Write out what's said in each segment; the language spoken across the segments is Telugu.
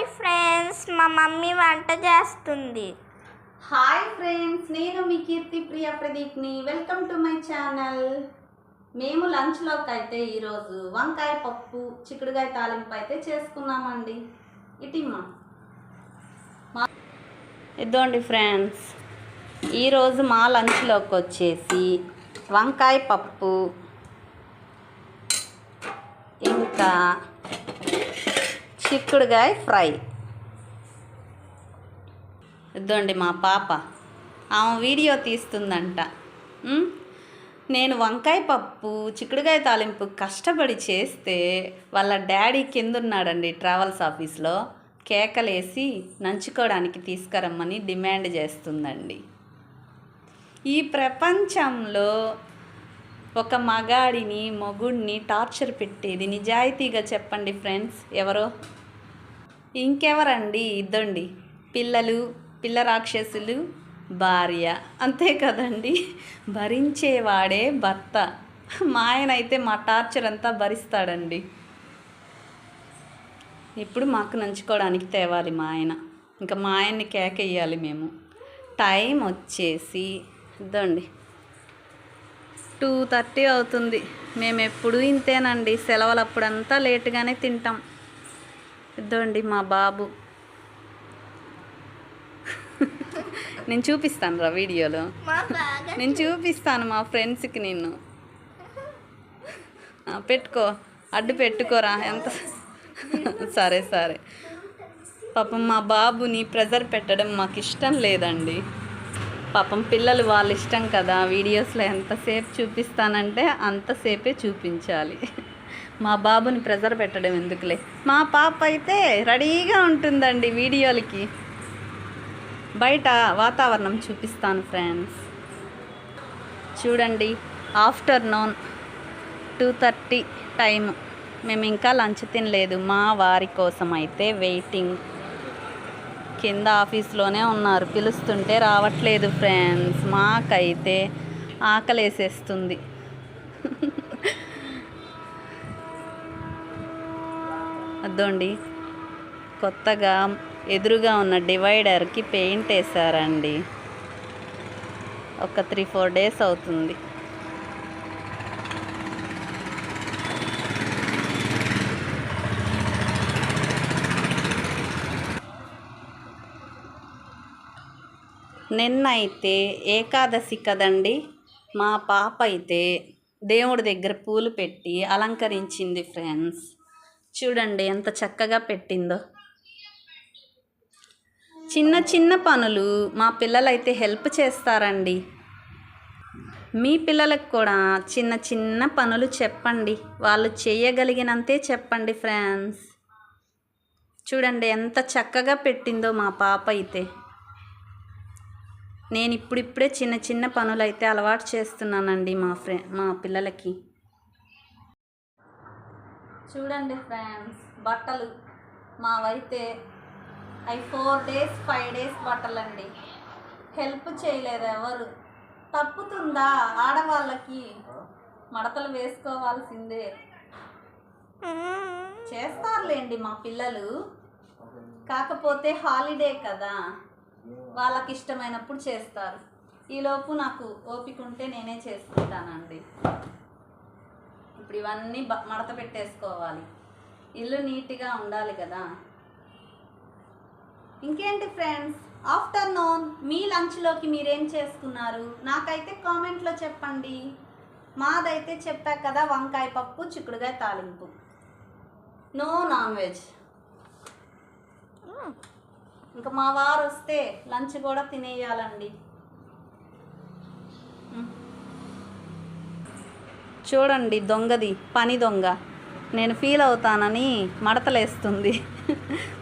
హాయ్ ఫ్రెండ్స్ మా మమ్మీ వంట చేస్తుంది. హాయ్ ఫ్రెండ్స్ నేను మీ Keerthi Priya ప్రదీప్ని. Welcome to my channel. మేము లంచ్లోకి అయితే ఈరోజు వంకాయ పప్పు చిక్కుడుగాయ తాలింపు అయితే చేసుకున్నామండి. ఇటిమ్మా ఇదోండి ఫ్రెండ్స్ ఈరోజు మా లంచ్లోకి వచ్చేసి వంకాయ పప్పు ఇంకా చిక్కుడుగాయ ఫ్రై. ఇద్దండి మా పాప. ఆమె వీడియో తీస్తుందంట. నేను వంకాయ పప్పు చిక్కుడుకాయ తాలింపు కష్టపడి చేస్తే వాళ్ళ డాడీ కింద ఉన్నాడండి ట్రావెల్స్ ఆఫీస్లో. కేకలేసి నంచుకోవడానికి తీసుకురమ్మని డిమాండ్ చేస్తుందండి. ఈ ప్రపంచంలో ఒక మగాడిని మొగుడిని టార్చర్ పెట్టేది నిజాయితీగా చెప్పండి ఫ్రెండ్స్. ఎవరో? ఇంకెవరండి? ఇద్దండి. పిల్లలు పిల్ల రాక్షసులు భార్య. అంతే కదండి. భరించేవాడే భర్త. మా ఆయన అయితే మా టార్చర్ అంతా భరిస్తాడండి. ఇప్పుడు మాకు నంచుకోవడానికి తేవాలి మా ఆయన. ఇంకా మా ఆయన్ని కేకేయాలి మేము. టైం వచ్చేసి ఇద్దండి. టూ థర్టీ అవుతుంది. మేము ఎప్పుడు ఇంతేనండి. సెలవులప్పుడంతా లేటుగానే తింటాం. ఇద్దండి మా బాబు. నేను చూపిస్తాను రా వీడియోలో నేను చూపిస్తాను మా ఫ్రెండ్స్కి నిన్ను. పెట్టుకో. అడ్డు పెట్టుకోరా. ఎంత? సరే సరే. పాపం మా బాబుని ప్రెజర్ పెట్టడం మాకు ఇష్టం లేదండి. పాపం పిల్లలు వాళ్ళ ఇష్టం కదా. వీడియోస్లో ఎంతసేపు చూపిస్తానంటే అంతసేపే చూపించాలి. మా బాబుని ప్రెజర్ పెట్టడం ఎందుకులే? మా పాప అయితే రెడీగా ఉంటుందండి వీడియోలకి. బయట వాతావరణం చూపిస్తాను ఫ్రెండ్స్. చూడండి ఆఫ్టర్నూన్ టూ థర్టీ టైం మేము ఇంకా లంచ్ తినలేదు. మా వారి కోసం అయితే వెయిటింగ్. కింద ఆఫీస్లోనే ఉన్నారు. పిలుస్తుంటే రావట్లేదు ఫ్రెండ్స్. మాకైతే ఆకలేసేస్తుంది. అదోండి. కొత్తగా ఎదురుగా ఉన్న డివైడర్కి పెయింట్ వేసారండి. ఒక త్రీ ఫోర్ డేస్ అవుతుంది. నిన్నైతే ఏకాదశి కదండి. మా పాప అయితే దేవుడి దగ్గర పూలు పెట్టి అలంకరించింది ఫ్రెండ్స్. చూడండి ఎంత చక్కగా పెట్టిందో. చిన్న చిన్న పనులు మా పిల్లలైతే హెల్ప్ చేస్తారండి. మీ పిల్లలకు కూడా చిన్న చిన్న పనులు చెప్పండి. వాళ్ళు చేయగలిగినంతే చెప్పండి ఫ్రెండ్స్. చూడండి ఎంత చక్కగా పెట్టిందో మా పాప అయితే. నేను ఇప్పుడిప్పుడే చిన్న చిన్న పనులు అయితే అలవాటు చేస్తున్నానండి మా ఫ్రె మా పిల్లలకి. చూడండి ఫ్రెండ్స్ బట్టలు. మావైతే అవి ఫోర్ డేస్ ఫైవ్ డేస్ బట్టలండి. హెల్ప్ చేయలేదు ఎవరు. తప్పుతుందా? ఆడవాళ్ళకి మడతలు వేసుకోవాల్సిందే. చేస్తారులేండి మా పిల్లలు. కాకపోతే హాలిడే కదా. వాళ్ళకి ఇష్టమైనప్పుడు చేస్తారు ఈలోపు నాకు ఓపిక ఉంటే నేనే చేసుకుంటానండి. ఇప్పుడు ఇవన్నీ బ- మడత పెట్టేసుకోవాలి. ఇల్లు నీట్గా ఉండాలి కదా. ఇంకేంటి ఫ్రెండ్స్? ఆఫ్టర్నూన్ మీ లంచ్లోకి మీరేం చేసుకున్నారు? నాకైతే కామెంట్లో చెప్పండి. మాదైతే చెప్పా కదా వంకాయ పప్పు చిక్కుడుగాయ తాలింపు. No non veg. ఇంకా మా వారు వస్తే లంచ్ కూడా తినేయాలండి. చూడండి దొంగది పని దొంగ. నేను ఫీల్ అవుతానని మడతలేస్తుంది.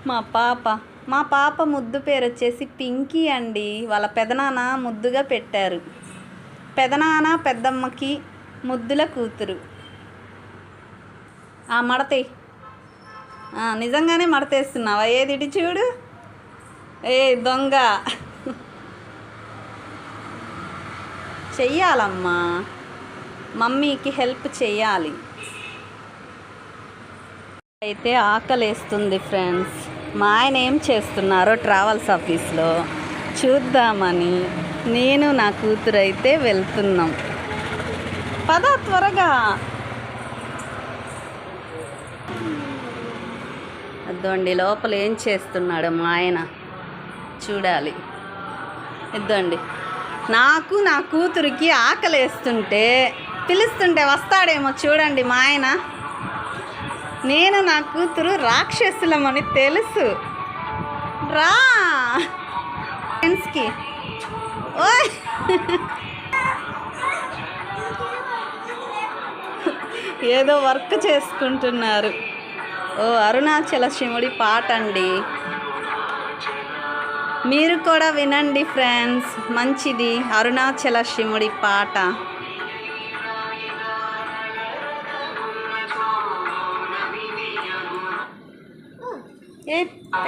మా పాప మా పాప ముద్దు పేరు వచ్చేసి పింకీ అండి. వాళ్ళ పెదనాన్న ముద్దుగా పెట్టారు. పెదనాన్న పెద్దమ్మకి ముద్దుల కూతురు. ఆ మడతే. నిజంగానే మడతేస్తున్నావా? ఏది చూడు. ఏ దొంగ. చెయ్యాలమ్మా. మమ్మీకి హెల్ప్ చేయాలి. అయితే ఆకలేస్తుంది ఫ్రెండ్స్. మా ఆయన ఏం చేస్తున్నారో ట్రావెల్స్ ఆఫీస్లో చూద్దామని నేను నా కూతురు అయితే వెళ్తున్నాం. పద త్వరగా. ఇద్దండి లోపల ఏం చేస్తున్నాడు మా ఆయన చూడాలి. ఇద్దండి. నాకు నా కూతురికి ఆకలేస్తుంటే పిలుస్తుంటే వస్తాడేమో చూడండి మా ఆయన. నేను నా కూతురు రాక్షసులమని తెలుసు. రా! ఫ్రెండ్స్కి ఓయ్! ఏదో వర్క్ చేసుకుంటున్నారు. ఓ అరుణాచల శివుడి పాట అండి. మీరు కూడా వినండి ఫ్రెండ్స్ మంచిది అరుణాచల శివుడి పాట. ఇదండి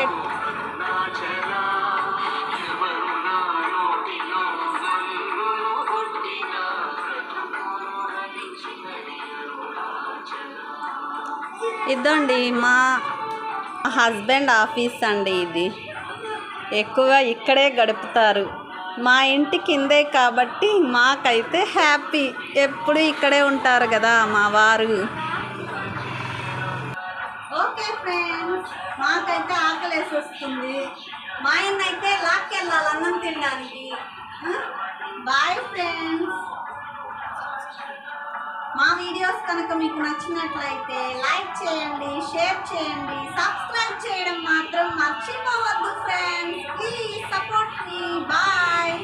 మా హస్బెండ్ ఆఫీస్ అండి ఇది. ఎక్కువగా ఇక్కడే గడుపుతారు. మా ఇంటి కిందే కాబట్టి మాకైతే హ్యాపీ. ఎప్పుడు ఇక్కడే ఉంటారు కదా మా వారు. ఓకే ఫ్రెండ్స్ మాకైతే ఆకలేసి వస్తుంది. మా ఆయన అయితే లాక్కెళ్ళాలి అన్నం తినడానికి. Bye friends. మా వీడియోస్ కనుక మీకు నచ్చినట్లయితే లైక్ చేయండి షేర్ చేయండి సబ్స్క్రైబ్ చేయడం మాత్రం మర్చిపోవద్దు ఫ్రెండ్స్. ప్లీజ్ సపోర్ట్ మీ బాయ్